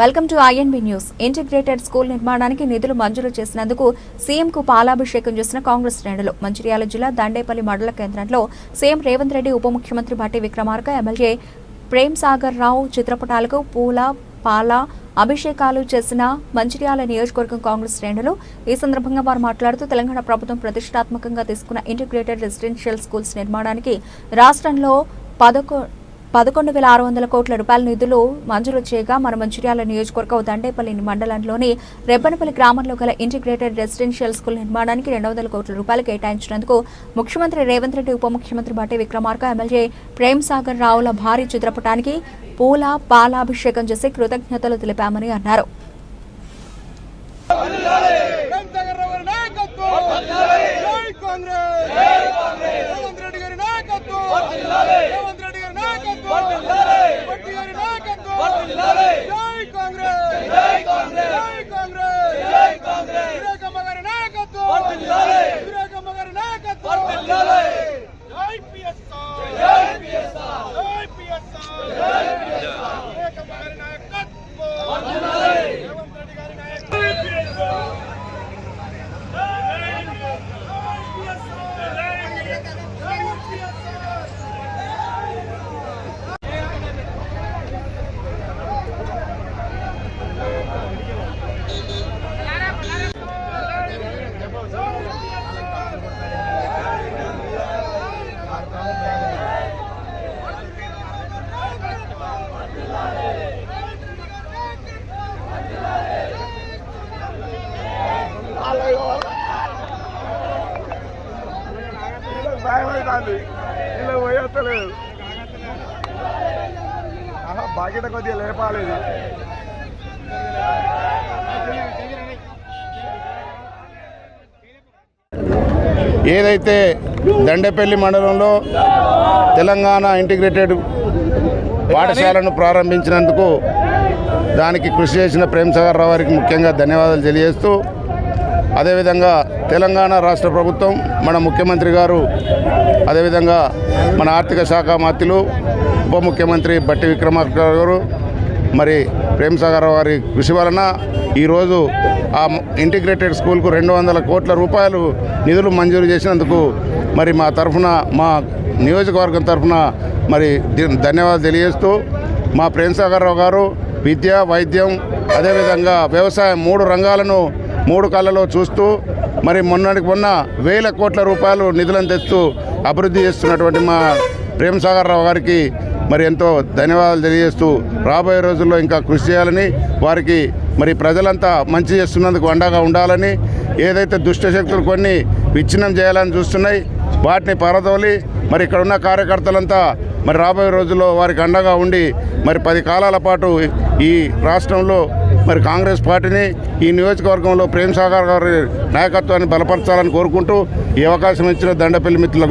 Welcome to INB news integrated school నిర్మాణానికి నిధులు మంజూరు చేసినందుకు సీఎంకు పాలాభిషేకం చేసిన కాంగ్రెస్ శ్రేణులు. మంచిర్యాల జిల్లా దండేపల్లి మండల కేంద్రంలో సీఎం రేవంత్ రెడ్డి ఉప ముఖ్యమంత్రి భట్టి విక్రమార్క ఎమ్మెల్యే ప్రేమ్ సాగర్ రావు చిత్రపటాలకు పూల పాల అభిషేకాలు చేసిన మంచిర్యాల నియోజకవర్గం కాంగ్రెస్ శ్రేణులు. ఈ సందర్భంగా వారు మాట్లాడుతూ తెలంగాణ ప్రభుత్వం ప్రతిష్టాత్మకంగా తీసుకున్న ఇంటిగ్రేటెడ్ రెసిడెన్షియల్ స్కూల్స్ నిర్మాణానికి రాష్ట్రంలో పదకొ పదకొండు వేల ఆరు వందల కోట్ల రూపాయల నిధులు మంజూరు చేయగా మన మంచిర్యాల నియోజకవర్గం దండేపల్లి మండలంలోని రెబ్బనపల్లి గ్రామంలో గల ఇంటిగ్రేటెడ్ రెసిడెన్షియల్ స్కూల్ నిర్మాణానికి రెండు వందల కోట్ల రూపాయలు కేటాయించినందుకు ముఖ్యమంత్రి రేవంత్ రెడ్డి ఉప ముఖ్యమంత్రి భట్టి విక్రమార్క ఎమ్మెల్యే ప్రేమ్ సాగర్ రావుల భారీ చిత్రపటానికి పూల పాలాభిషేకం చేసి కృతజ్ఞతలు తెలిపామని అన్నారు రామసాగర్ రావు గారి నాయకత్వం జై కాంగ్రెస్ రేవంత్ రెడ్డి గారి నాయకత్వం రేవంత్ రెడ్డి గారి నాయకత్వం భట్టి గారి నాయకత్వం జై కాంగ్రెస్ జై కాంగ్రెస్ జై కాంగ్రెస్ వివేకమ్మ గారి నాయకత్వం వివేకమ్మ గారి నాయకత్వం జై పిఎస్ఆర్ జై పిఎస్ఆర్ జై పిఎస్ఆర్ జై పిఎస్ఆర్ వివేకమ్మ గారి నాయకత్వం రేవంత్ రెడ్డి గారి నాయకత్వం పోతుంది ఇలా పోయేస్తలేదు. ఆహా బాకెట కొద్దిగా లేపాలేదు. ఏదైతే దండేపల్లి మండలంలో తెలంగాణ ఇంటిగ్రేటెడ్ పాఠశాలను ప్రారంభించినందుకు దానికి కృషి చేసిన ప్రేమ్ సాగర్ రావు గారికి ముఖ్యంగా ధన్యవాదాలు తెలియజేస్తూ అదేవిధంగా తెలంగాణ రాష్ట్ర ప్రభుత్వం మన ముఖ్యమంత్రి గారు అదేవిధంగా మన ఆర్థిక శాఖ మంత్రులు ఉప ముఖ్యమంత్రి బట్టి విక్రమార్క గారు మరి ప్రేమ్ సాగర్ రావు గారి కృషి వలన ఈరోజు ఆ ఇంటిగ్రేటెడ్ స్కూల్కు రెండు వందల కోట్ల రూపాయలు నిధులు మంజూరు చేసినందుకు మరి మా తరఫున మా నియోజకవర్గం తరఫున మరి ధన్యవాదాలు తెలియజేస్తూ మా ప్రేమ్ సాగర్ గారు విద్య వైద్యం అదేవిధంగా వ్యవసాయం మూడు రంగాలను మూడు కళ్ళలో చూస్తూ మరి మొన్నటికి మొన్న వేల కోట్ల రూపాయలు నిధులను తెస్తూ అభివృద్ధి చేస్తున్నటువంటి మా ప్రేమ్ సాగర్ రావు గారికి మరి ఎంతో ధన్యవాదాలు తెలియజేస్తూ రాబోయే రోజుల్లో ఇంకా కృషి చేయాలని వారికి మరి ప్రజలంతా మంచి చేస్తున్నందుకు అండగా ఉండాలని ఏదైతే దుష్ట శక్తులు కొన్ని విచ్ఛిన్నం చేయాలని చూస్తున్నాయి వాటిని పరదోలి మరి ఇక్కడ ఉన్న కార్యకర్తలంతా మరి రాబోయే రోజుల్లో వారికి అండగా ఉండి మరి పది కాలాల పాటు ఈ రాష్ట్రంలో మరి కాంగ్రెస్ పార్టీని ఈ నియోజకవర్గంలో ప్రేమ్ సాగర్ గారి నాయకత్వాన్ని బలపరచాలని కోరుకుంటూ ఈ అవకాశం ఇచ్చిన దండపల్లి మిత్రులకు